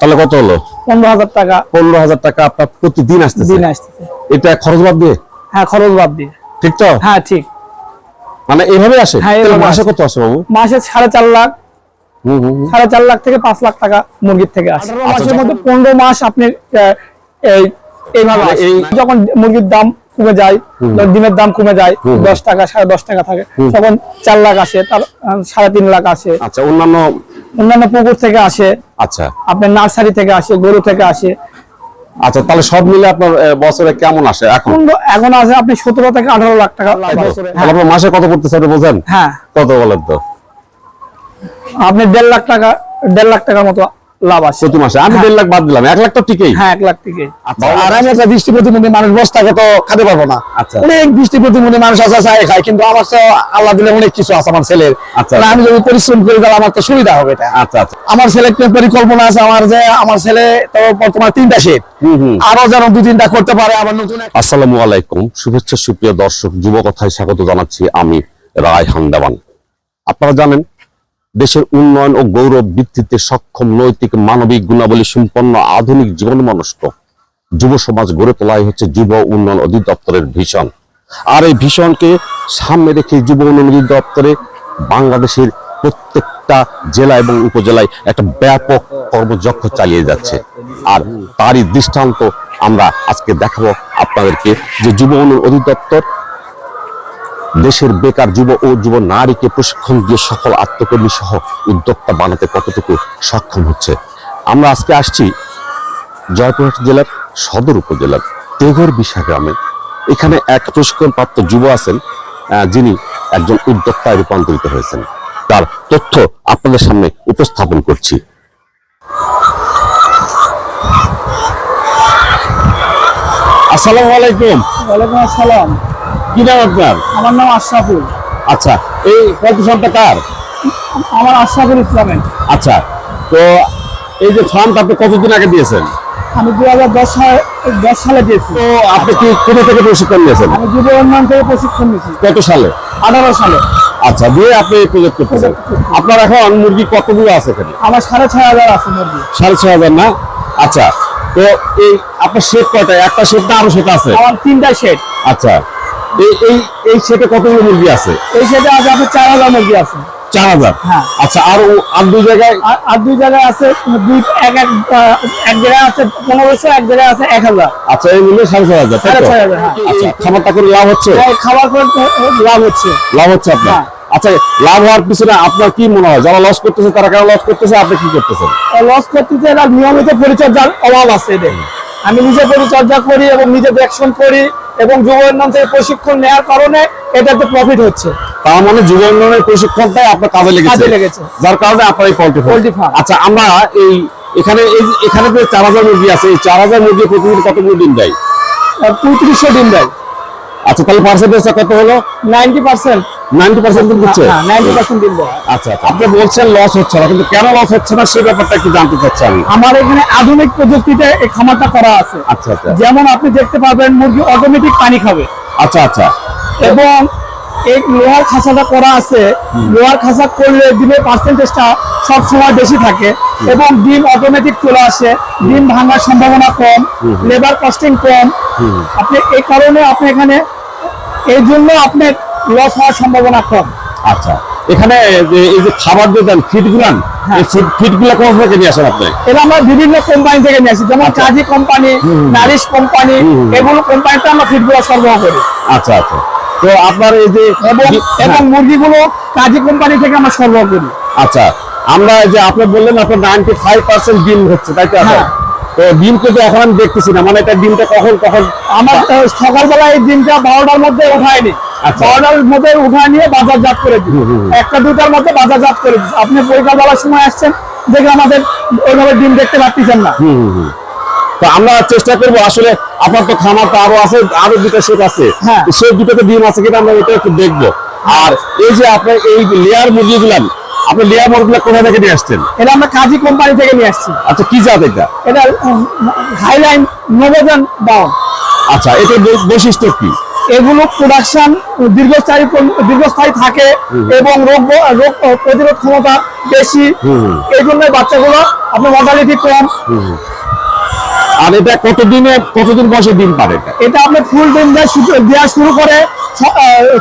তাহলে কত হলো? পনেরো হাজার টাকা। পনেরো হাজার টাকা আপনার প্রতিদিন আসতেছে? দিন আসতেছে। এটা খরচ বাদ দিয়ে? হ্যাঁ খরচ বাদ দিয়ে। ঠিক তো? হ্যাঁ ঠিক। মানে এইভাবে আসে? হ্যাঁ, মাসে কত আসে বাবু? মাসে সাড়ে চার লাখ। সাড়ে চার লাখ থেকে পাঁচ লাখ টাকা মুরগির থেকে আসে। মাসের যখন- মধ্যে পনেরো মাস আপনি এইভাবে মানে যখন মুরগির দাম কমে যায় ডিমের দাম কমে যায় দশ টাকা সাড়ে দশ টাকা থাকে তখন চার লাখ আসে তার সাড়ে তিন লাখ আসে। আচ্ছা অন্যান্য অন্যান্য পুকুর থেকে আসে আচ্ছা। আপনার নার্সারি থেকে আসে গরু থেকে আসে। আচ্ছা তাহলে সব মিলে আপনার বছরে কেমন আসে এখন? এখন আছে আপনি সতেরো থেকে আঠারো লাখ টাকা। আপনার মাসে কত করতে চাই বোঝেন হ্যাঁ। কত বলেন তো? আপনি দেড় লাখ টাকা দেড় লাখ টাকার মতো লাভ মাসে আমি দেড় লাখ বাদ দিলাম। এক লাখ তো ঠিকই। হ্যাঁ এক লাখ থেকে আচ্ছা। আর আমি একটা দৃষ্টি প্রতিবন্ধী মানুষ বস্তাকে তো খেতে পারব না। আচ্ছা। অনেক দৃষ্টি প্রতিবন্ধী মানুষ আছে চাই খায়। কিন্তু আমার তো আল্লাহ দিলে অনেক কিছু আছে আমার ছেলের। আচ্ছা। আমি যদি পরিশ্রম করি তাহলে আমার তো সুবিধা হবে এটা। আচ্ছা আচ্ছা। আমার ছেলে পরিকল্পনা আছে আমার যে আমার ছেলে তো বর্তমানে তিনটা সেট হুম হুম। আরও যেন দু তিনটা করতে পারে আবার নতুন আসসালামু আলাইকুম। শুভেচ্ছা সুপ্রিয় দর্শক যুব কথায় স্বাগত জানাচ্ছি আমি রায় হান্দাবান। আপনারা জানেন দেশের উন্নয়ন ও গৌরব ভিত্তিতে সক্ষম নৈতিক মানবিক গুণাবলী সম্পন্ন আধুনিক জীবন মনস্ক যুব সমাজ গড়ে তোলাই হচ্ছে যুব উন্নয়ন অধিদপ্তরের ভীষণ আর এই ভীষণকে সামনে রেখে যুব উন্নয়ন অধিদপ্তরে বাংলাদেশের প্রত্যেকটা জেলা এবং উপজেলায় একটা ব্যাপক কর্মযজ্ঞ চালিয়ে যাচ্ছে। আর তারই দৃষ্টান্ত আমরা আজকে দেখাবো আপনাদেরকে যে যুব উন্নয়ন অধিদপ্তর দেশের বেকার যুব ও যুব নারীকে প্রশিক্ষণ দিয়ে সফল আত্মকর্মী সহ উদ্যোক্তা বানাতে কতটুকু সক্ষম হচ্ছে? আমরা আজকে আসছি জয়পুরহাট জেলার সদর উপজেলার তেঘর বিশা গ্রামে। এখানে এক প্রশিক্ষণপ্রাপ্ত যুব আছেন যিনি একজন উদ্যোক্তায় রূপান্তরিত হয়েছেন। তার তথ্য আপনাদের সামনে উপস্থাপন করছি। আসসালামু আলাইকুম। ওয়ালাইকুম আসসালাম। কি নাম আপনার? আমার নাম আশরাফুল। আচ্ছা এই কম্পিটিশনটা কার? আমার আশরাফুল ইসলামের। আচ্ছা তো এই যে ফান্ড আপনি কতদিন আগে দিয়েছেন? আমি দু হাজার দশ সালে দশ সালে দিয়েছি। তো আপনি কি কোথা থেকে প্রশিক্ষণ নিয়েছেন? আমি যুব উন্নয়ন থেকে প্রশিক্ষণ নিয়েছি। কত সালে? আঠারো সালে। আচ্ছা দিয়ে আপনি এই প্রজেক্ট করতেছেন আপনার এখন মুরগি কতগুলো আছে এখানে? আমার সাড়ে ছয় হাজার আছে মুরগি। সাড়ে ছয় হাজার না? আচ্ছা তো এই আপনার সেট কয়টা? একটা সেট না আরও সেট আছে? আমার তিনটা সেট আচ্ছা এই এই এই সেটে কতগুলো মুরগি আছে? এই সেটে আছে আপনার চার হাজার মুরগি আছে। চার হাজার? হ্যাঁ। আচ্ছা আর আর দুই জায়গায়? আর দুই জায়গায় আছে দুই এক এক এক জায়গায় আছে পনেরোশো এক জায়গায় আছে এক হাজার। আচ্ছা এই মিলে সাড়ে ছয় হাজার সাড়ে ছয় হাজার, হ্যাঁ। আচ্ছা খাবারটা করে লাভ হচ্ছে? খাবার করে লাভ হচ্ছে। লাভ হচ্ছে আপনার? হ্যাঁ। আচ্ছা লাভ হওয়ার পিছনে আপনার কি মনে হয়? যারা লস করতেছে তারা কেন লস করতেছে? আপনি কি করতেছেন? লস করতেছে এরা নিয়মিত পরিচর্যার অভাব আছে এদের। আমি নিজে পরিচর্যা করি এবং নিজে দেখশন করি। এবং যুব উন্নয়ন থেকে প্রশিক্ষণ নেওয়ার কারণে এটা এটাতে প্রফিট হচ্ছে। তার মানে যুব উন্নয়নের প্রশিক্ষণটাই আপনার কাজে লেগেছে। কাজে লেগেছে। যার কারণে আপনার এই পোল্ট্রি পোল্ট্রি ফার্ম আচ্ছা আমরা এই এখানে এই এখানে যে চার হাজার মুরগি আছে এই চার হাজার মুরগি প্রতিদিন কতগুলো ডিম দেয়? পঁয়ত্রিশশো দিন দেয়। আচ্ছা তাহলে পার্সেন্টেজটা কত হলো? Ninety percent. নাইনটি পার্সেন্ট দিচ্ছে? হ্যাঁ পার্সেন্ট দেয় আচ্ছা আচ্ছা। আপনি বলছেন লস হচ্ছে না কিন্তু কেন লস হচ্ছে না সেই ব্যাপারটা একটু জানতে চাচ্ছি আমি। আমার এখানে আধুনিক প্রযুক্তিতে এই খামারটা করা আছে। আচ্ছা আচ্ছা। যেমন আপনি দেখতে পাবেন মুরগি অটোমেটিক পানি খাবে। আচ্ছা আচ্ছা। এবং এই লোহার খাঁচাটা করা আছে। লোহার খাঁচা করলে ডিমের পার্সেন্টেজটা সবসময় বেশি থাকে এবং ডিম অটোমেটিক চলে আসে। ডিম ভাঙার সম্ভাবনা কম লেবার কস্টিং কম। আপনি এই কারণে আপনি এখানে এই জন্য আপনার লস হওয়ার সম্ভাবনা কম। আচ্ছা। এখানে যে এই যে খাবার দিয়ে দেন ফিট গুলান ফিটগুলা কোথা থেকে নিয়ে আসেন আপনি? এটা আমরা বিভিন্ন কোম্পানি থেকে নিয়ে আসি যেমন কাজী কোম্পানি নারিশ কোম্পানি এগুলো কোম্পানিতে আমরা ফিডগুলো সরবরাহ করি। আচ্ছা আচ্ছা। তো আপনার এই যে এবং এবং হ্যাঁ। মুরগিগুলো কাজী কোম্পানি থেকে আমরা সরবরাহ করি। আচ্ছা। আমরা যে আপনি বললেন আপনার নাইনটি ফাইভ পার্সেন্ট ডিম হচ্ছে তাই তো? হ্যাঁ। তো ডিম কিন্তু এখন আমি দেখতেছি না মানে এটা ডিমটা কখন কখন? আমার সকালবেলা এই দিনটা বারোটার মধ্যে উঠায়নি আচ্ছা। বারোটার মধ্যে উঠায় নিয়ে বাজারজাত করে দিই। একটা দুটার মধ্যে বাজারজাত করে দিই। আপনি বৈকালবেলার সময় আসছেন দেখে আমাদের ওইভাবে ডিম দেখতে পাচ্ছেন না। তো আমরা চেষ্টা করব আসলে আপনার তো খামার তো আরও আছে আরও দুটো সেট আছে। হ্যাঁ। সেই দুটোতে ডিম আছে কিনা আমরা এটা একটু দেখব। আর এই যে আপনার এই লেয়ার মুরগি গুলান আপনি লেয়ার মুরগিগুলা কোথা থেকে নিয়ে আসছেন? এটা আমরা কাজী কোম্পানি থেকে নিয়ে আসছি। আচ্ছা কি জাত এটা? এটা হাইলাইন নবজান ডাউন আচ্ছা এটার বৈশিষ্ট্য কি? এগুলো প্রোডাকশন দীর্ঘস্থায়ী দীর্ঘস্থায়ী থাকে এবং রোগ রোগ প্রতিরোধ ক্ষমতা বেশি। এই জন্য বাচ্চাগুলো আপনার মর্টালিটি কম। আর এটা কতদিনে কতদিন বয়সে ডিম পারে এটা? আপনি ফুল ডিম দেওয়া শুরু- দেওয়া শুরু করে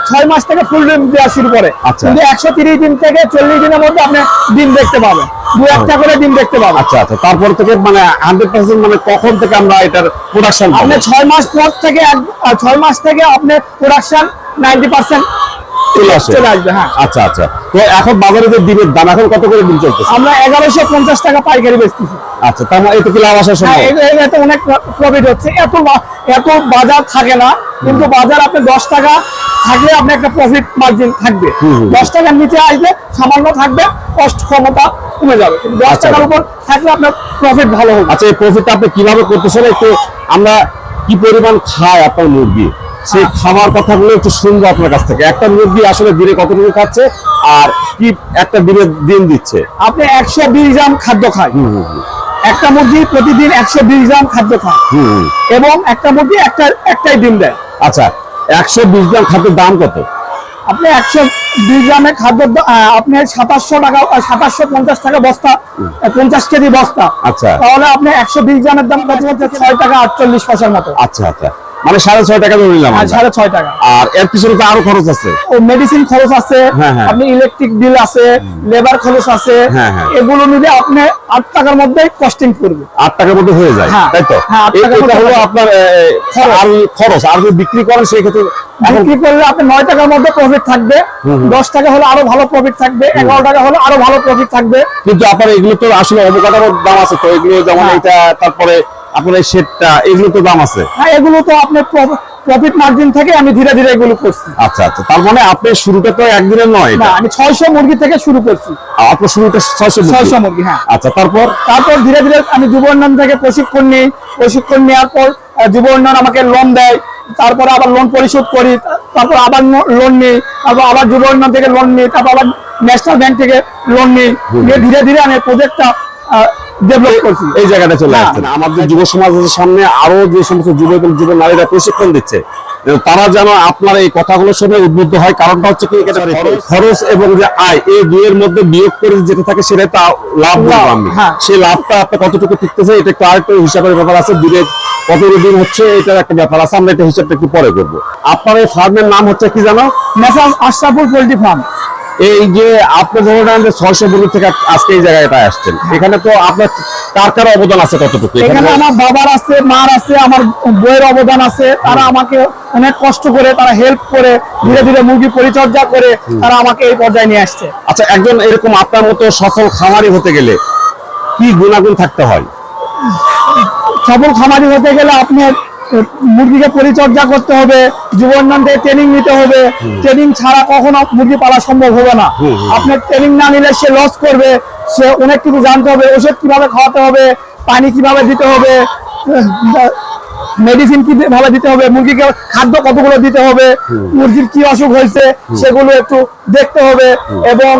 ছয় মাস থেকে ফুল ডিম দেওয়া শুরু করে। আচ্ছা। কিন্তু একশো তিরিশ দিন থেকে চল্লিশ দিনের মধ্যে আপনি ডিম দেখতে পাবেন। দু একটা করে ডিম দেখতে পাবো। আচ্ছা আচ্ছা। তারপর থেকে মানে হান্ড্রেড পার্সেন্ট মানে কখন থেকে আমরা এটার প্রোডাকশন আপনি ছয় মাস পর থেকে ছয় মাস থেকে আপনার প্রোডাকশন নাইনটি পার্সেন্ট চলে আসে আসবে হ্যাঁ। আচ্ছা আচ্ছা। এখন বাজারে যে ডিমের দাম এখন কত করে ডিম চলতেছে? আমরা এগারোশো পঞ্চাশ টাকা পাইকারি বেচতেছি। আচ্ছা তার মানে এতে কি লাভ আসার হ্যাঁ এতে অনেক প্রফিট হচ্ছে। এত এত বাজার থাকে না কিন্তু বাজার আপনি দশ টাকা থাকলে আপনি একটা প্রফিট মার্জিন থাকবে। দশ টাকার নিচে আসলে সামান্য থাকবে কষ্ট ক্ষমতা কমে যাবে। কিন্তু দশ আচ্ছা। টাকার উপর থাকলে আপনার প্রফিট ভালো হবে। আচ্ছা এই প্রফিটটা আপনি কীভাবে করতেছেন? একটু আমরা কি পরিমাণ খায় আপনার মুরগি? সেই। খাবার কথাগুলো একটু শুনব আপনার কাছ থেকে। একটা মুরগি আসলে দিনে কতটুকু খাচ্ছে আর কি একটা দিনে দিন দিচ্ছে? আপনি একশো বিশ গ্রাম খাদ্য খায়। একটা মুরগি প্রতিদিন একশো বিশ গ্রাম খাদ্য খায়। এবং একটা মুরগি একটা একটাই ডিম দেয়। আচ্ছা একশো বিশ গ্রাম খাদ্যের দাম কত? আপনি একশো বিশ গ্রামের খাদ্য আপনি সাতাশশো টাকা সাতাশশো পঞ্চাশ টাকা বস্তা পঞ্চাশ কেজি বস্তা। আচ্ছা। তাহলে আপনি একশো বিশ গ্রামের দাম কত হচ্ছে ছয় টাকা আটচল্লিশ পয়সার মতো। আচ্ছা আচ্ছা। মানে সাড়ে ছয় টাকা ধরে নিলাম আমরা। সাড়ে ছয় টাকা। আর এর পিছনে তো আরও খরচ আছে। ও মেডিসিন খরচ আছে হ্যাঁ, হ্যাঁ। আপনি ইলেকট্রিক বিল আছে লেবার খরচ আছে হ্যাঁ, হ্যাঁ। এগুলো মিলে আপনি আট টাকার মধ্যে কস্টিং করবে। আট টাকার মধ্যে হয়ে যায় হ্যাঁ, তাই তো? হ্যাঁ, এটা হলো আপনার আর খরচ। আর যদি বিক্রি করেন সেই ক্ষেত্রে বিক্রি করলে আপনি নয় টাকার মধ্যে প্রফিট থাকবে দশ টাকা হলে আরও ভালো প্রফিট থাকবে এগারো টাকা হলে আরও ভালো প্রফিট থাকবে। কিন্তু আপনার এগুলো তো আসলে অবকাঠামোর দাম আছে তো এগুলো যেমন হ্যাঁ। এটা তারপরে আপনার এই শেডটা এগুলো তো দাম আছে? হ্যাঁ এগুলো তো আপনার প্রফিট মার্জিন থেকে আমি ধীরে ধীরে এগুলো করছি। আচ্ছা আচ্ছা তার মানে আপনি শুরুটা তো একদিনের নয় না আমি ছয়শো মুরগি থেকে শুরু করছি। আপনার শুরুটা ছয়শো ছয়শো মুরগি হ্যাঁ। আচ্ছা তারপর? তারপর ধীরে ধীরে আমি যুব উন্নয়ন থেকে প্রশিক্ষণ নিই। প্রশিক্ষণ নেওয়ার পর যুব উন্নয়ন আমাকে লোন দেয়। তারপরে আবার লোন পরিশোধ করি। তারপর আবার লোন নিই। তারপর আবার যুব উন্নয়ন থেকে লোন নিই। তারপর আবার ন্যাশনাল ব্যাংক থেকে লোন নিই। ধীরে ধীরে আমি প্রজেক্টটা ডেভেলপ করছি। এই জায়গাটা চলে। আসছে। আমাদের যুব সমাজের সামনে আরও যে সমস্ত যুব এবং যুব নারীরা প্রশিক্ষণ দিচ্ছে তারা যেন আপনার এই কথাগুলো শুনে উদ্বুদ্ধ হয়। কারণটা হচ্ছে কি খরচ- এবং যে আয় এই দুইয়ের মধ্যে বিয়োগ করে যেটা থাকে সেটা তা লাভ আমি হ্যাঁ। সেই লাভটা আপনি কতটুকু টিকতেছে এটা একটু আরেকটু হিসাবের ব্যাপার আছে। কত দিন হচ্ছে এটার একটা ব্যাপার আছে। আমরা এটা হিসাবটা একটু পরে করব। আপনার এই ফার্মের নাম হচ্ছে কি জানো? ন্যাশনাল আশরাফুল পোল্ট্রি ফার্ম এই যে আপনি ধরে নেন যে ছয়শো বলি থেকে আজকে এই জায়গাটায় আসছেন এখানে তো আপনার কার কার অবদান আছে কতটুকু? এখানে আমার বাবার আছে মার আছে আমার বইয়ের অবদান আছে তারা আমাকে অনেক কষ্ট করে তারা হেল্প করে ধীরে ধীরে মুরগি পরিচর্যা করে তারা আমাকে এই পর্যায়ে নিয়ে আসছে। আচ্ছা একজন এরকম আপনার মতো সফল খামারি হতে গেলে কি গুণাগুণ থাকতে হয়? সফল খামারি হতে গেলে আপনার আহ, মুরগিকে পরিচর্যা করতে হবে যুব থেকে ট্রেনিং নিতে হবে। ট্রেনিং ছাড়া কখনো মুরগি পালা সম্ভব হবে না। আপনার ট্রেনিং না নিলে সে লস করবে সে অনেক কিছু জানতে হবে ওষুধ কীভাবে খাওয়াতে হবে পানি কীভাবে দিতে হবে মেডিসিন কি ভাবে দিতে হবে মুরগিকে খাদ্য কতগুলো দিতে হবে মুরগির কি অসুখ হয়েছে সেগুলো একটু দেখতে হবে এবং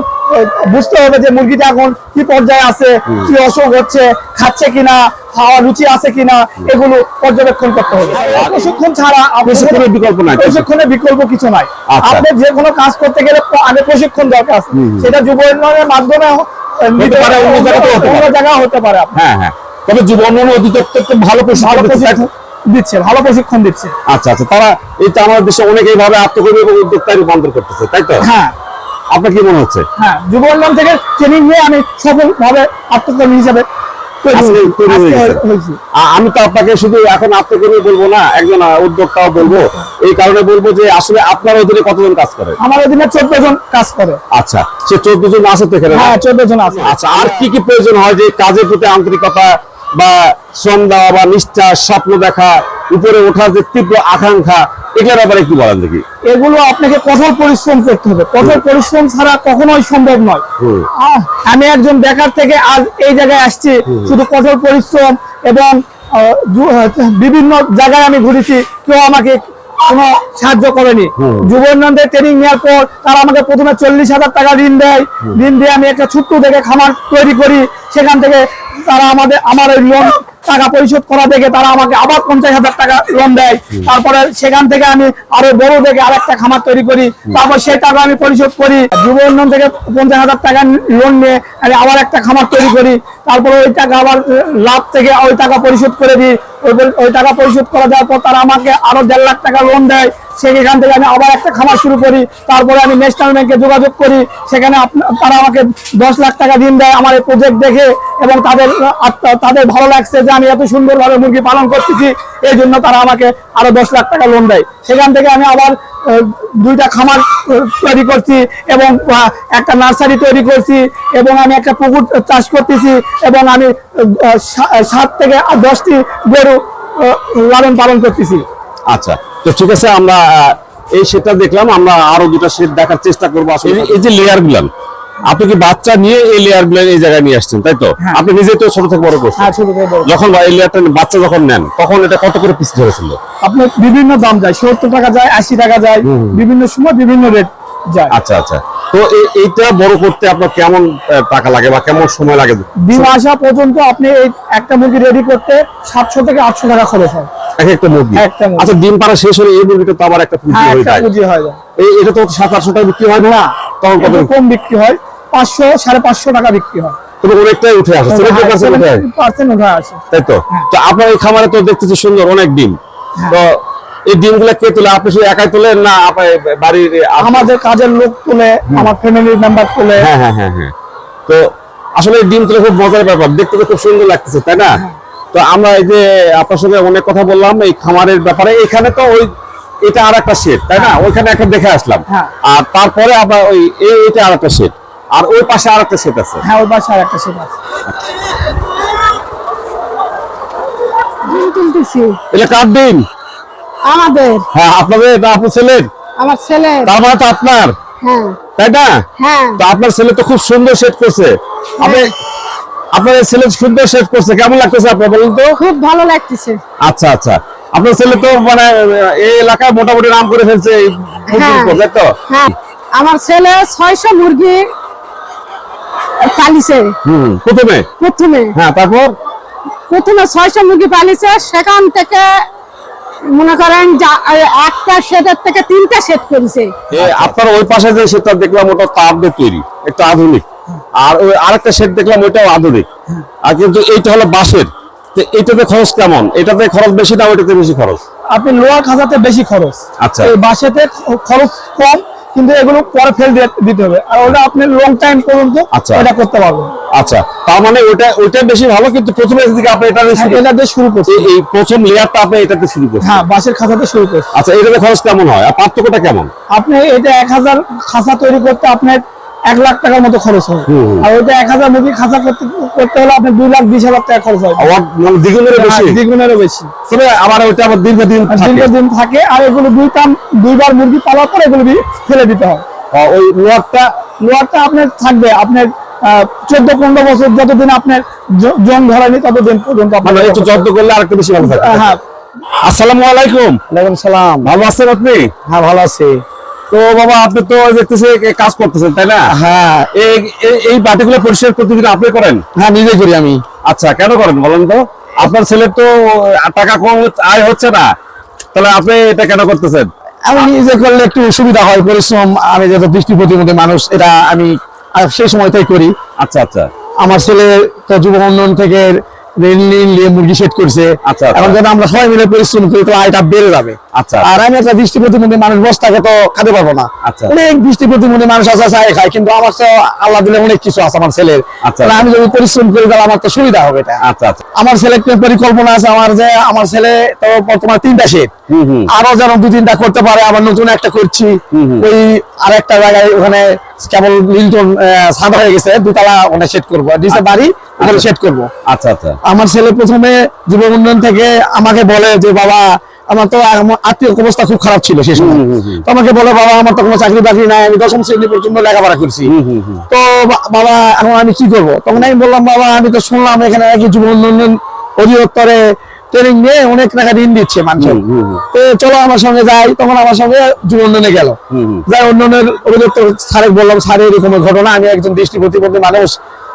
বুঝতে হবে যে মুরগিটা এখন কি পর্যায়ে আছে কি অসুখ হচ্ছে খাচ্ছে কিনা খাওয়া রুচি আছে কিনা এগুলো পর্যবেক্ষণ করতে হবে। প্রশিক্ষণ ছাড়া প্রশিক্ষণের বিকল্প নাই। প্রশিক্ষণের বিকল্প কিছু নাই। আচ্ছা। আপনি যে কোনো কাজ করতে গেলে আগে প্রশিক্ষণ দরকার আছে। সেটা যুব উন্নয়নের মাধ্যমে অন্য জায়গাতেও হতে পারে। হ্যাঁ হ্যাঁ। তবে যুব উন্নয়ন অধিদপ্তর তো ভালো প্রশিক্ষণ দিচ্ছে, ভালো প্রশিক্ষণ দিচ্ছে। আচ্ছা আচ্ছা। তারা এই তো আমাদের দেশে অনেক এইভাবে আত্মকর্মী এবং উদ্যোক্তায় রূপান্তর করতেছে তাই তো? হ্যাঁ। আপনার কি মনে হচ্ছে? হ্যাঁ যুব উন্নয়ন থেকে ট্রেনিং নিয়ে আমি সফল ভাবে আত্মকর্মী হিসাবে আমি তো আপনাকে শুধু এখন আত্মকর্মী বলব না একজন উদ্যোক্তাও বলব। এই কারণে বলব যে আসলে আপনার অধীনে কতজন কাজ করে? আমার অধীনে চোদ্দ জন কাজ করে। আচ্ছা সে চোদ্দ জন আছে তো এখানে? হ্যাঁ চোদ্দ জন আছে। আচ্ছা আর কি কি প্রয়োজন হয় যে কাজের প্রতি আন্তরিকতা বা শ্রম দেওয়া বা নিষ্ঠা স্বপ্ন দেখা উপরে ওঠার যে তীব্র আকাঙ্ক্ষা এগুলোর ব্যাপারে কি বলেন দেখি। এগুলো আপনাকে কঠোর পরিশ্রম করতে হবে। কঠোর পরিশ্রম ছাড়া কখনোই সম্ভব নয়। আমি একজন বেকার থেকে আজ এই জায়গায় আসছি শুধু কঠোর পরিশ্রম এবং বিভিন্ন জায়গায় আমি ঘুরেছি কেউ আমাকে কোনো সাহায্য করেনি। যুব উন্নয়নের ট্রেনিং নেওয়ার পর তারা আমাকে প্রথমে চল্লিশ হাজার টাকা ঋণ দেয়। ঋণ দিয়ে আমি একটা ছোট্ট থেকে খামার তৈরি করি। সেখান থেকে তারা আমাদের আমার ওই লোন টাকা পরিশোধ করা দেখে তারা আমাকে আবার পঞ্চাশ হাজার টাকা লোন দেয়। তারপরে সেখান থেকে আমি আরও বড় দেখে আরেকটা খামার তৈরি করি। তারপর সেই টাকা আমি পরিশোধ করি। যুব উন্নয়ন থেকে পঞ্চাশ হাজার টাকা লোন নিয়ে আমি আবার একটা খামার তৈরি করি। তারপরে ওই টাকা আবার লাভ থেকে ওই টাকা পরিশোধ করে দিই। ওই ওই টাকা পরিশোধ করা দেওয়ার পর তারা আমাকে আরও দেড় লাখ টাকা লোন দেয়। সেখান থেকে আমি আবার একটা খামার শুরু করি। তারপরে আমি ন্যাশনাল ব্যাংকে যোগাযোগ করি। সেখানে তারা আমাকে দশ লাখ টাকা ঋণ দেয় আমার এই প্রজেক্ট দেখে এবং তাদের তাদের ভালো লাগছে যে আমি এত সুন্দরভাবে মুরগি পালন করতেছি। এই জন্য তারা আমাকে আরও দশ লাখ টাকা লোন দেয়। সেখান থেকে আমি আবার দুইটা খামার তৈরি করছি এবং একটা নার্সারি তৈরি করছি এবং আমি একটা পুকুর চাষ করতেছি এবং আমি সাত থেকে দশটি গরু লালন পালন করতেছি। আচ্ছা। তো ঠিক আছে আমরা এই সেটটা দেখলাম আমরা আরও দুটো সেট দেখার চেষ্টা করব আসলে। এই- যে লেয়ার গুলান আপনি কি বাচ্চা নিয়ে এই লেয়ারগুলো এই জায়গায় নিয়ে আসছেন তাই তো? হ্যাঁ। আপনি নিজে তো ছোট থেকে বড় করছেন। হ্যাঁ যখন এই লেয়ারটা বাচ্চা যখন নেন তখন এটা কত করে পিস ধরেছিল? আপনার বিভিন্ন দাম যায় সত্তর টাকা যায় আশি টাকা যায় বিভিন্ন সময় বিভিন্ন রেট যায়। আচ্ছা আচ্ছা। তো এই- এইটা বড় করতে আপনার কেমন টাকা লাগে বা কেমন সময় লাগে? ডিম আসা পর্যন্ত আপনি এই একটা মুরগি রেডি করতে সাতশো থেকে আটশো টাকা খরচ হয়। এক একটা মুরগি। আচ্ছা ডিম পাড়া শেষ হলে এই মুরগিটা তো আবার একটা পুঁজি হ্যাঁ হয়ে যায়। এই এটা তো সাত আটশো টাকা বিক্রি হয় না? তখন কত? কম বিক্রি হয় পাঁচশো সাড়ে পাঁচশো টাকা বিক্রি হয়। অনেকটাই উঠে আসে হ্যাঁ, 70% উঠে আসে। পার্সেন্ট উঠে আসে। তাই তো? হ্যাঁ। তো আপনার এই খামারে তো দেখতেছি সুন্দর অনেক ডিম। তো এই ডিমগুলো কে তোলে? আপনি শুধু একাই তোলেন না বাড়ির আমাদের কাজের লোক তুলে আমার ফ্যামিলির মেম্বার তুলে। হ্যাঁ হ্যাঁ হ্যাঁ তো আসলে ডিম তুলে খুব মজার ব্যাপার। দেখতে তো খুব সুন্দর লাগতেছে তাই না। তো আমরা এই যে আপনার সঙ্গে অনেক কথা বললাম এই খামারের ব্যাপারে। এখানে তো ওই এটা আর একটা সেট তাই না? ওইখানে একটা দেখে আসলাম। হ্যাঁ। আর তারপরে আবার ওই এটা আর একটা সেট আর ওই পাশে আর একটা সেট আছে। হ্যাঁ ওই পাশে আর একটা সেট আছে এটা কার ডিম? আমাদের। হ্যাঁ আপনাদের না আপনার ছেলের? আমার ছেলে মানে তো আপনার? হ্যাঁ। তাই না? হ্যাঁ। তো আপনার ছেলে তো খুব সুন্দর সেট করছে। আপনি আপনার ছেলে সুন্দর সেট করছে কেমন লাগতেছে আপনার বলুন তো? খুব ভালো লাগতেছে। আচ্ছা আচ্ছা। আপনার ছেলে তো মানে এই এলাকায় মোটামুটি নাম করে ফেলছে হ্যাঁ। তো? হ্যাঁ। আমার ছেলে ছয়শো মুরগি পালিছে। হুম প্রথমে? প্রথমে। হ্যাঁ তারপর? প্রথমে ছয়শো মুরগি পালিছে সেখান থেকে মনে করেন একটা সেটের থেকে তিনটা সেট করেছে। আপনার ওই পাশে যে সেটটা দেখলাম ওটা তার দিয়ে তৈরি একটু আধুনিক। আর ওই আরেকটা সেট দেখলাম ওইটাও আধুনিক। আর কিন্তু এইটা হলো বাঁশের। তো এইটাতে খরচ কেমন? এটাতে খরচ বেশি না ওইটাতে বেশি খরচ? আপনি লোহার খাঁচাতে বেশি খরচ। আচ্ছা। এই বাসাতে খ- খরচ কম কিন্তু এগুলো পরে ফেল দিতে হবে। আর ওটা আপনি লং টাইম পর্যন্ত আচ্ছা। এটা করতে পারবেন। আচ্ছা। তার মানে ওটা ওইটা বেশি ভালো কিন্তু প্রথমে দিকে আপনি এটা এটা দিয়ে শুরু করছি। এই- প্রথম লেয়ারটা আপনি এটাতে শুরু করছেন। হ্যাঁ বাঁশের খাঁচাতে শুরু করছি। আচ্ছা এটাতে খরচ কেমন হয়? আর পার্থক্যটা কেমন? আপনি এটা এক হাজার খাঁচা তৈরি করতে আপনার এক লাখ টাকার মতো খরচ হুম। আর ওইটা এক হাজার মুরগি খাঁচা করতে করতে হলে আপনার দুই লাখ বিশ হাজার টাকা খরচ আবার মানে দ্বিগুণের বেশি? হ্যাঁ, দ্বিগুণেরও বেশি। তবে আবার ওইটা আবার দীর্ঘদিন দীর্ঘদিন থাকে আর এগুলো দুই টান দুইবার মুরগি পালার পর এগুলো ফেলে দিতে হয়। ওই লোয়ারটা লোয়ারটা আপনার থাকবে আপনার চোদ্দ পনেরো বছর যতদিন আপনার জ- ধরেনি ততদিন পর্যন্ত আপনার মানে একটু যত্ন করলে আরেকটু বেশি ভালো হ্যাঁ। আসসালামু আলাইকুম। ওয়ালাইকুম সালাম। ভালো আছেন আপনি? হ্যাঁ ভালো আছি। তো বাবা আপনি তো দেখতেছি কাজ করতেছেন তাই না? হ্যাঁ। এই বাটিগুলো পরিষ্কার প্রতিদিন আপনি করেন? হ্যাঁ নিজে করি আমি। আচ্ছা কেন করেন বলেন তো? আপনার ছেলের তো টাকা কম আয় হচ্ছে না। তাহলে আপনি এটা কেন করতেছেন? আমি নিজে করলে একটু সুবিধা হয় পরিশ্রম। আমি যেহেতু বৃষ্টি প্রতিমধ্যে মানুষ এটা আমি সেই সময়টাই করি। আচ্ছা আচ্ছা। আমার ছেলে তো যুব উন্নয়ন থেকে রেল নিয়ে নিয়ে মুরগি সেট করছে। আচ্ছা, আচ্ছা। এখন যদি আমরা সবাই মিলে পরিশ্রম করি তো আয়টা বেড়ে যাবে। আচ্ছা। আর আমি একটা দৃষ্টি প্রতিবন্ধী মানুষ বস্তাকে তো খাতে পারব না। আচ্ছা। অনেক দৃষ্টি প্রতিবন্ধী মানুষ আছে খায় কিন্তু আমার তো আল্লাহ দিলে অনেক কিছু আছে আমার ছেলের। আমি যদি পরিশ্রম করি তাহলে আমার তো সুবিধা হবে এটা। আচ্ছা আমার ছেলে একটা পরিকল্পনা আছে আমার যে আমার ছেলে তো বর্তমানে তিনটা সেট। আরও যেন দু তিনটা করতে পারে আবার নতুন একটা করছি। ওই আর একটা জায়গায় ওখানে কেবল লিল্টন ছাদ হয়ে গেছে দুতলা ওখানে সেট করব। নিচে বাড়ি ওখানে সেট করব। আচ্ছা আচ্ছা। আমার ছেলে প্রথমে যুব উন্নয়ন থেকে আমাকে বলে যে বাবা আমার তো আর্থিক অবস্থা খুব খারাপ ছিল সেই সময়। তো আমাকে বলে বাবা আমার তো কোনো চাকরি বাকরি নাই আমি দশম শ্রেণি পর্যন্ত লেখাপড়া করছি। তো বাবা এখন আমি কি করব? তখন আমি বললাম বাবা আমি তো শুনলাম এখানে নাকি যুব উন্নয়ন অধিদপ্তরে ট্রেনিং নিয়ে অনেক টাকা ঋণ দিচ্ছে হুম। তো চলো আমার সঙ্গে যাই তখন আমার সঙ্গে যুব উন্নয়নে গেল। যাই উন্নয়নের অভিযোগ স্যারে বললাম স্যারের এরকম ঘটনা আমি একজন দৃষ্টি প্রতিবন্ধী মানুষ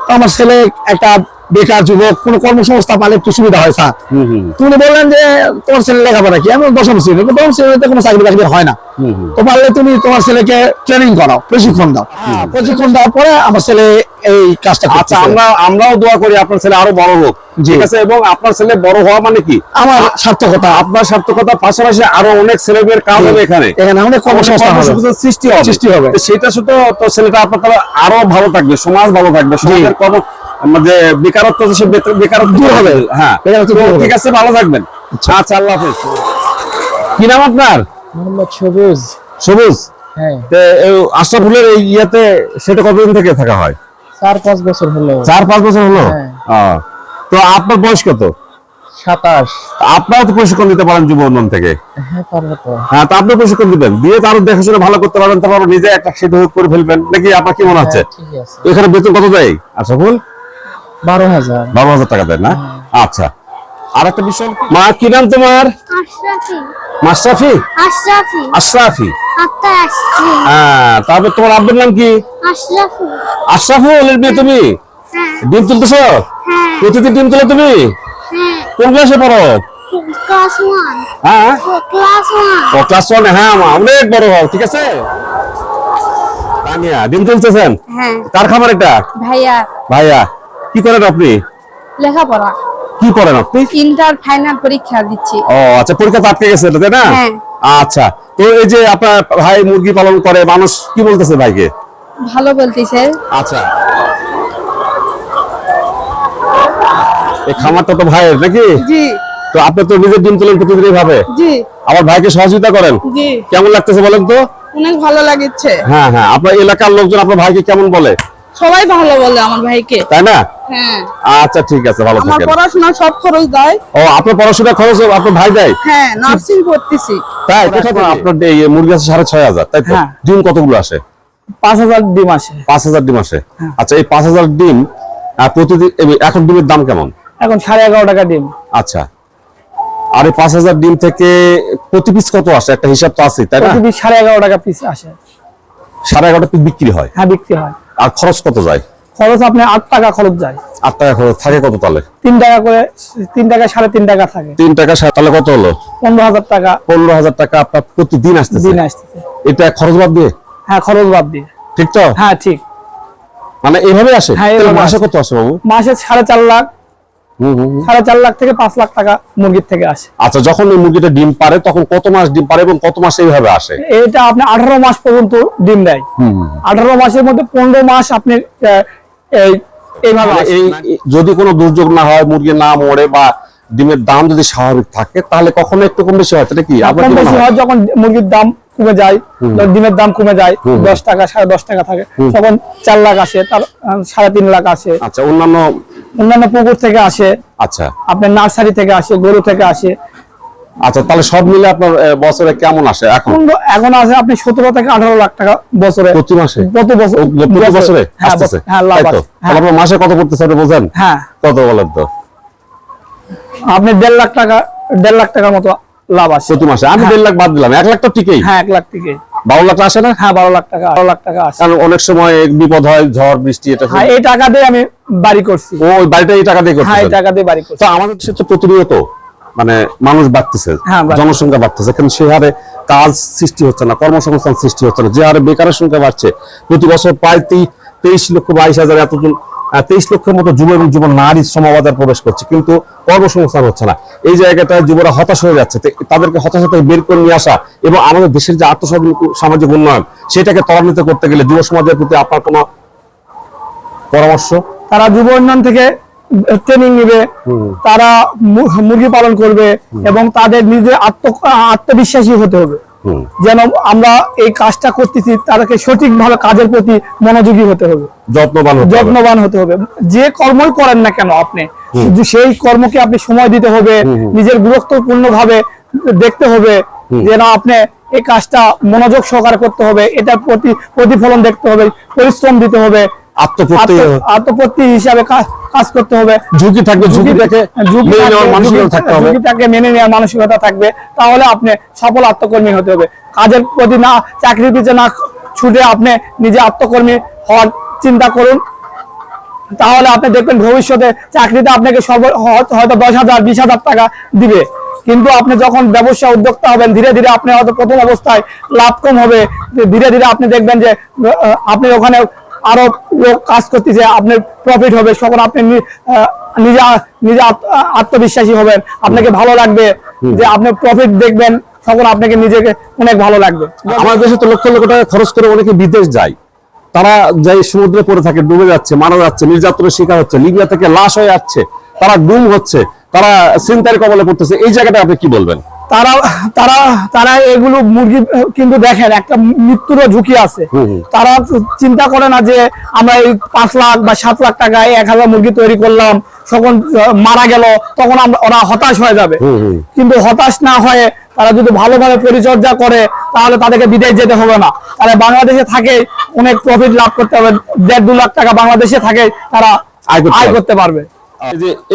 তো আমার ছেলে একটা বেকার যুবক কোনো কর্মসংস্থা পালে একটু সুবিধা হয় স্যার। তুমি বললেন যে তোমার ছেলে লেখাপড়া কি? আমি দশম শ্রেণি দশম শ্রেণীতে কোনো চাকরি বাকরি হয় না। তো পারলে তুমি তোমার ছেলেকে ট্রেনিং করাও প্রশিক্ষণ দাও। প্রশিক্ষণ দেওয়ার পরে আমার ছেলে এই কাজটা আচ্ছা আমরা আমরাও দোয়া করি আপনার ছেলে আরও বড় হোক। ঠিক আছে এবং আপনার ছেলে বড় হওয়া মানে কি? আমার সার্থকতা। আপনার সার্থকতার পাশাপাশি আরও অনেক ছেলেমেয়ের কাজ হবে এখানে। এখানে অনেক কর্মসংস্থান হবে। সৃষ্টি হবে। সৃষ্টি হবে। সেটা শুধু তো ছেলেটা আপনার আরও ভালো থাকবে সমাজ ভালো থাকবে সমাজের কর্ম মানে বেকারত্ব সে বেকারত্ব দূর হবে। হ্যাঁ। বেকারত্ব দূর হবে। ঠিক আছে ভালো থাকবেন। আচ্ছা। আল্লাহ হাফেজ। কি নাম আপনার? মোহাম্মদ সবুজ। সবুজ? হ্যাঁ। আশরাফুলের এই ইয়েতে সেটা কতদিন থেকে থাকা হয়? চার পাঁচ বছর হলো। চার পাঁচ বছর হলো? হ্যাঁ। তো আপনার বয়স কত? সাতাশ। আপনারা তো প্রশিক্ষণ দিতে পারেন যুব উন্নয়ন থেকে। হ্যাঁ তো। হ্যাঁ তা আপনি প্রশিক্ষণ দিবেন। দিয়ে দেখাশোনা ভালো করতে পারেন তারপর নিজে একটা সেটা করে ফেলবেন। নাকি আপনার কি মনে হচ্ছে এখানে বেতন কত দেয়? আশরাফুল? বারো হাজার। বারো হাজার টাকা দেয় না? আচ্ছা। আর একটা বিষয় মা কি নাম তোমার? মাশরাফি আশরাফি? আশরাফি। হ্যাঁ তারপর তোমার আব্বুর নাম কি? আশরাফি। আশরাফুল এর মেয়ে তুমি? হ্যাঁ। ডিম তুলতেছ? হ্যাঁ। প্রতিদিন ডিম তুলো তুমি? হ্যাঁ। কোন ক্লাসে পড়ো? ক্লাস ওয়ান হ্যাঁ। ক্লাস ওয়ান ক্লাস ওয়ানে হ্যাঁ মা অনেক বড় হও ঠিক আছে? তানিয়া ডিম তুলতেছেন? হ্যাঁ। কার খাবার এটা? ভাইয়া। ভাইয়া। কি করেন আপনি? লেখাপড়া। কি করেন আপনি? ইন্টার ফাইনাল পরীক্ষা দিচ্ছি। ও আচ্ছা পরীক্ষা আটকে গেছে এটা, তাই না? হ্যাঁ। আচ্ছা তো এই যে আপনার ভাই মুরগি পালন করে মানুষ কি বলতেছে ভাইকে? ভালো বলতেছে। আচ্ছা। এই খামারটা তো ভাইয়ের নাকি? জি। তো আপনি তো নিজের ডিম তোলেন প্রতিদিন এইভাবে? জি। আমার ভাইকে সহযোগিতা করেন? জি। কেমন লাগতেছে বলেন তো? অনেক ভালো লাগছে। হ্যাঁ হ্যাঁ। আপনার এলাকার লোকজন আপনার ভাইকে কেমন বলে? সবাই ভালো বলে আমার ভাইকে। তাই না? হ্যাঁ। আচ্ছা ঠিক আছে ভালো থাকেন। আমার পড়াশোনা সব খরচ দেয়। ও আপনার পড়াশোনা খরচ আপনার ভাই দেয়? হ্যাঁ নার্সিং করতেছি। তাই? কোথা? আপনার এই মুরগি আছে সাড়ে ছয় হাজার তাই তো? হ্যাঁ। ডিম কতগুলো আসে? পাঁচ হাজার ডিম আসে। পাঁচ হাজার ডিম আসে। হ্যাঁ। আচ্ছা এই পাঁচ হাজার ডিম আহ, প্রতিদিন এখন ডিমের দাম কেমন? এখন সাড়ে এগারো টাকা ডিম। আচ্ছা। আর এই পাঁচ হাজার ডিম থেকে প্রতি পিস কত আসে? একটা হিসাব তো আছে তাই না? প্রতি পিস সাড়ে এগারো টাকা পিস আসে। সাড়ে এগারোটা পিস বিক্রি হয়। হ্যাঁ বিক্রি হয়। আর খরচ কত যায়? খরচ আপনি আট টাকা খরচ যায়। আট টাকা খরচ থাকে কত তাহলে? তিন টাকা করে তিন টাকা সাড়ে তিন টাকা থাকে। তিন টাকা সাড়ে তাহলে কত হলো? পনেরো হাজার টাকা। পনেরো হাজার টাকা আপনার প্রতিদিন আসতে দিন আসতে এটা খরচ বাদ দিয়ে? হ্যাঁ খরচ বাদ দিয়ে। ঠিক তো? হ্যাঁ ঠিক। মানে এইভাবে আসে? হ্যাঁ, মাসে কত আসে বাবু? মাসে সাড়ে চার লাখ। সাড়ে চার লাখ থেকে পাঁচ লাখ টাকা মুরগির থেকে আসে। আচ্ছা যখন ওই মুরগিটা ডিম পারে তখন কত মাস ডিম পারে এবং কত মাস এইভাবে আসে? এটা আপনি আঠারো মাস পর্যন্ত ডিম দেয়। আঠারো মাসের মধ্যে পনেরো মাস আপনি এইভাবে মানে। এই এই- যদি কোনো দুর্যোগ না হয় মুরগি না মরে বা ডিমের দাম যদি স্বাভাবিক থাকে তাহলে কখনো একটু কম বেশি হয় সেটা কি? কম বেশি? হয়? যখন মুরগির দাম কমে যায় ডিমের দাম কমে যায় দশ টাকা সাড়ে দশ টাকা থাকে তখন চার লাখ আসে তার সাড়ে তিন লাখ আসে। আচ্ছা অন্যান্য অন্যান্য পুকুর থেকে আসে আচ্ছা। আপনার নার্সারি থেকে আসে গরু থেকে আসে। আচ্ছা তাহলে সব মিলে আপনার বছরে কেমন আসে এখন? এখন আসে আপনি সতেরো থেকে আঠারো লাখ টাকা বছরে। প্রতি মাসে? প্রতি বছর প্রতি বছরে। হ্যাঁ হ্যাঁ আছে। হ্যাঁ, আপনার মাসে কত পড়তেছে আপনি বোঝেন হ্যাঁ। কত বলেন তো? আপনি দেড় লাখ টাকা দেড় লাখ টাকার মতো লাভ আসে প্রতি মাসে? আমি দেড় লাখ বাদ দিলাম। এক লাখ তো ঠিকই হ্যাঁ এক লাখ থেকে বারো লাখ আসে না? হ্যাঁ বারো লাখ টাকা বারো লাখ টাকা আসে কারণ অনেক সময় বিপদ হয় ঝড় বৃষ্টি এটা হ্যাঁ এই টাকা দিয়ে আমি বাড়ি করছি। ও ওই বাড়িটা এই টাকা দিয়ে হ্যাঁ এই টাকা দিয়ে বাড়ি করছি। তো আমাদের দেশে তো প্রতিনিয়ত মানে মানুষ বাড়তেছে হ্যাঁ, বাড়তেছে। জনসংখ্যা বাড়তেছে কিন্তু সে হারে কাজ সৃষ্টি হচ্ছে না কর্মসংস্থান সৃষ্টি হচ্ছে না। যে হারে বেকারের সংখ্যা বাড়ছে প্রতি বছর প্রায় তেইশ লক্ষ বাইশ হাজার এতজন তেইশ লক্ষের মতো যুব এবং যুব নারী শ্রমবাজার প্রবেশ করছে কিন্তু কর্মসংস্থান হচ্ছে না। এই জায়গাটায় যুবরা হতাশ হয়ে যাচ্ছে তাদেরকে হতাশা থেকে বের করে নিয়ে আসা এবং আমাদের দেশের যে আত্মসামাজিক সামাজিক উন্নয়ন সেটাকে ত্বরান্বিত করতে গেলে যুব সমাজের প্রতি আপনার কোনো পরামর্শ? তারা যুব উন্নয়ন থেকে ট্রেনিং নিবে তারা মুরগি পালন করবে এবং তাদের নিজে আত্ম আত্মবিশ্বাসী হতে হবে। যেন আমরা এই কাজটা করতেছি তাদেরকে সঠিকভাবে কাজের প্রতি মনোযোগী হতে হবে। যত্নবান যত্নবান হতে হবে। যে কর্মই করেন না কেন আপনি সেই কর্মকে আপনি সময় দিতে হবে নিজের গুরুত্বপূর্ণ ভাবে দেখতে হবে যে না আপনি এই কাজটা মনোযোগ সহকারে করতে হবে এটার প্রতি প্রতিফলন দেখতে হবে পরিশ্রম দিতে হবে আত্মপ্রত্যয় আত্ম- হিসাবে কাজ করতে হবে। ঝুঁকি থাকবে ঝুঁকিটাকে মেনে নেওয়ার মানসিকতা থাকতে হবে। ঝুঁকিটাকে মেনে নেওয়ার মানসিকতা থাকবে। তাহলে আপনি সফল আত্মকর্মী হতে হবে। কাজের প্রতি না চাকরির পিছনে না ছুটে আপনি নিজে আত্মকর্মী হওয়ার চিন্তা করুন। তাহলে আপনি দেখবেন ভবিষ্যতে চাকরিতে আপনাকে হয়তো- হয়তো দশ হাজার বিশ হাজার টাকা দিবে। কিন্তু আপনি যখন ব্যবসা উদ্যোক্তা হবেন ধীরে ধীরে আপনি হয়তো প্রথম অবস্থায় লাভ কম হবে। ধীরে ধীরে আপনি দেখবেন যে আপনি ওখানে আরও লোক কাজ করতেছে আপনার প্রফিট হবে তখন আপনি নিজে নিজে আত্মবিশ্বাসী হবেন আপনাকে ভালো লাগবে যে আপনি প্রফিট দেখবেন তখন আপনাকে নিজেকে অনেক ভালো লাগবে। আমাদের দেশে তো লক্ষ লক্ষ টাকা খরচ করে অনেকে বিদেশ যায়। তারা যাই সমুদ্রে পড়ে থাকে ডুবে যাচ্ছে মারা যাচ্ছে নির্যাতনের শিকার হচ্ছে লিবিয়া থেকে লাশ হয়ে যাচ্ছে তারা গুম হচ্ছে তারা চিন্তার কবলে পড়তেছে এই জায়গাটা আপনি কি বলবেন? তারা তারা তারা এগুলো মুরগি কিন্তু দেখেন একটা মৃত্যুরও ঝুঁকি আছে। তারা চিন্তা করে না যে আমরা এই পাঁচ লাখ বা সাত লাখ টাকায় এক হাজার মুরগি তৈরি করলাম তখন মারা গেল তখন আমরা ওরা হতাশ হয়ে যাবে। কিন্তু হতাশ না হয়ে তারা যদি ভালোভাবে পরিচর্যা করে তাহলে তাদেরকে বিদেশ যেতে হবে না তাহলে বাংলাদেশে থাকে অনেক প্রফিট লাভ করতে হবে দেড় দু লাখ টাকা বাংলাদেশে থাকে তারা আয় করতে পারবে।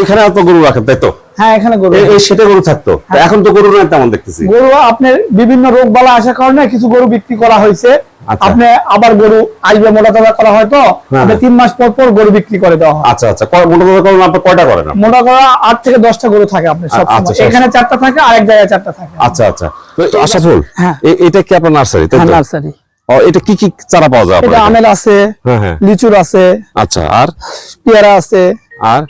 এখানে তো গরু রাখেন তাই তো হ্যাঁ এখানে গরু সেটা গরু থাকতো। এখন তো গরু নাই তেমন দেখতেছি। গরু আপনার বিভিন্ন রোগ বালা আসার কারণে কিছু গরু বিক্রি করা হয়েছে। আচ্ছা। আপনি আবার গরু আসবে মোটা তাজা করা হয় তো? হ্যাঁ। তিন মাস পর পর গরু বিক্রি করে দেওয়া হয়। আচ্ছা আচ্ছা। মোটামুটি করেন আপনি কয়টা করেন মোটা করা আট থেকে দশটা গরু থাকে আপনার সব আচ্ছা। সব- এখানে চারটা থাকে আরেক জায়গায় চারটা থাকে। আচ্ছা আচ্ছা। তো আশাফুল হ্যাঁ। এটা কি আপনার নার্সারি তাই নার্সারি। ও, এটা কি কি চারা পাওয়া যায় এটা? আমের আছে হ্যাঁ হ্যাঁ। লিচুর আছে আচ্ছা আর? পেয়ারা আছে। আর?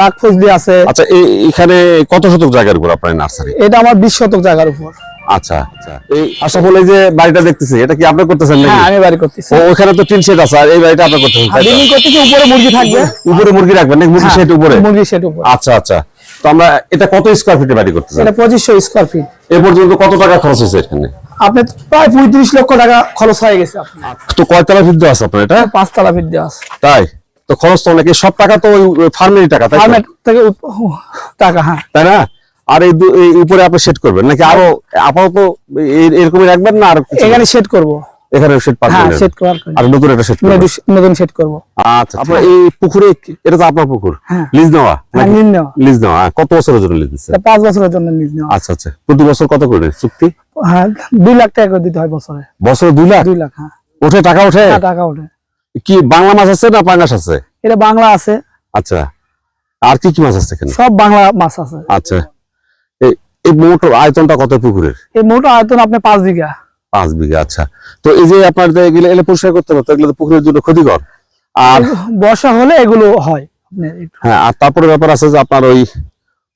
লাখ ফজলি আছে। আচ্ছা এখানে কত শতক জায়গার উপর আপনার নার্সারি? এটা আমার বিশ শতক জায়গার উপর। আচ্ছা আচ্ছা। এই আশাফুল এই যে বাড়িটা দেখতেছি এটা কি আপনি করতেছেন হ্যাঁ আমি বাড়ি করতেছি। ও ওখানে তো টিন শেড আছে আর এই বাড়িটা আপনি করতেছেন বিল্ডিং করতেছি উপরে মুরগি থাকবে। উপরে মুরগি রাখবেন নাকি মুরগি হ্যাঁ, শেড উপরে? মুরগি সেট উপরে। আচ্ছা আচ্ছা। তো আমরা এটা কত স্কোয়ার ফিটে বাড়ি করতেছেন? এটা পঁচিশশো স্কোয়ার ফিট এ পর্যন্ত কত টাকা খরচ হয়েছে এখানে? আপনি প্রায় পঁয়ত্রিশ লক্ষ টাকা খরচ হয়ে গেছে আপনার। তো কয়তলা ভিত্তি আছে আপনার এটা? পাঁচতলা ফিট দেওয়া আছে। তাই? তো খরচ তো অনেক সব টাকা তো ওই ফার্মেরই টাকা তাই ফার্মের থেকে টাকা হ্যাঁ। তাই না? আর এই উপরে আপনি সেট করবেন নাকি আরও আপাতত এরকমই রাখবেন না আর এখানে সেট করব। এখানে সেট পাবেন হ্যাঁ সেট করার আর নতুন একটা সেট করবেন। নতুন- নতুন সেট করব। আচ্ছা আপনার এই পুকুরে এটা তো আপনার পুকুর? হ্যাঁ। লিজ নেওয়া? হ্যাঁ নিন নেওয়া। লিজ নেওয়া। হ্যাঁ, কত বছরের জন্য লিজ পাঁচ বছরের জন্য নিজ নেওয়া। আচ্ছা আচ্ছা। প্রতি বছর কত করে চুক্তি? হ্যাঁ দুই লাখ টাকা করে দিতে হয় বছরে। বছরে দুই লাখ? দুই লাখ হ্যাঁ। ওঠে টাকা ওঠে? হ্যাঁ, টাকা ওঠে। কি বাংলা মাছ আছে না পাঙ্গাস আছে? এটা বাংলা আছে। আচ্ছা আর কি কি মাছ আছে এখানে? সব বাংলা মাছ আছে। আচ্ছা এই মোট আয়তনটা কত পুকুরের? এই মোট আয়তন আপনি পাঁচ বিঘা। পাঁচ বিঘা আচ্ছা। তো এই যে আপনার যে এগুলো এগুলো পরিষ্কার করতে হবে তো এগুলো তো পুকুরের জন্য ক্ষতিকর। আর বর্ষা হলে এগুলো হয়। হ্যাঁ আর তারপরে ব্যাপার আছে যে আপনার ওই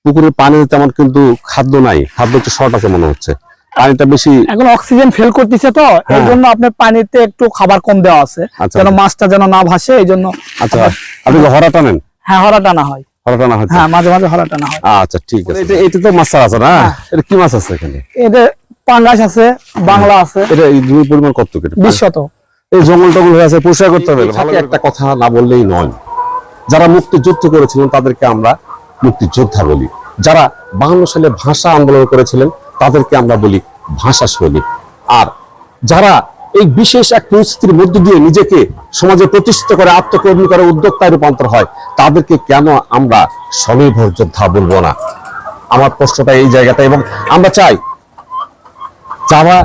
পুকুরের পানিতে তেমন কিন্তু খাদ্য নাই। খাদ্য একটু শর্ট আছে মনে হচ্ছে। পানিটা বেশি এখন অক্সিজেন ফেল করতেছে তো এর হ্যাঁ। জন্য আপনার পানিতে একটু খাবার কম দেওয়া আছে। আচ্ছা, যেন আচ্ছা। মাছটা যেন না ভাসে এই জন্য আচ্ছা আপনি হরা টানেন হ্যাঁ হরা টানা হয়। হরা টানা হচ্ছে হ্যাঁ মাঝে মাঝে হরা টানা হয়। আচ্ছা ঠিক আছে। এটা এটা তো মাছ আছে না। এটা কি মাছ আছে এখানে? এতে পাঙ্গাস আছে বাংলা আছে। এটা এই পরিমাণ কত কেটে বিশ শতক এই জঙ্গল টঙ্গল হয়ে আছে পরিষ্কার করতে হবে। ভালো একটা কথা না বললেই নয়। যারা মুক্তিযুদ্ধ করেছিলেন তাদেরকে আমরা মুক্তিযোদ্ধা বলি। যারা বাহান্ন সালে ভাষা আন্দোলন করেছিলেন তাদেরকে আমরা বলি ভাষা সৈনিক আর যারা এই বিশেষ এক পরিস্থিতির মধ্য দিয়ে নিজেকে সমাজে প্রতিষ্ঠিত করে, আত্মকর্মী করে উদ্যোক্তায় রূপান্তর হয়, তাদেরকে কেন আমরা স্বনির্ভর যোদ্ধা বলব না? আমার প্রশ্নটা এই জায়গাটা এবং আমরা চাই যারা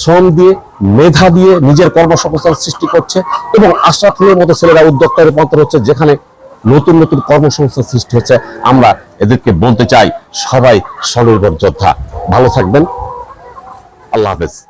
শ্রম দিয়ে, মেধা দিয়ে নিজের কর্মসংস্থান সৃষ্টি করছে এবং আশরাফুলের মতো ছেলেরা উদ্যোক্তায় রূপান্তর হচ্ছে, যেখানে নতুন নতুন কর্মসংস্থান সৃষ্টি হচ্ছে। আমরা এদেরকে বলতে চাই, সবাই স্বনির্ভর যোদ্ধা। ভালো থাকবেন। আল্লাহ হাফেজ।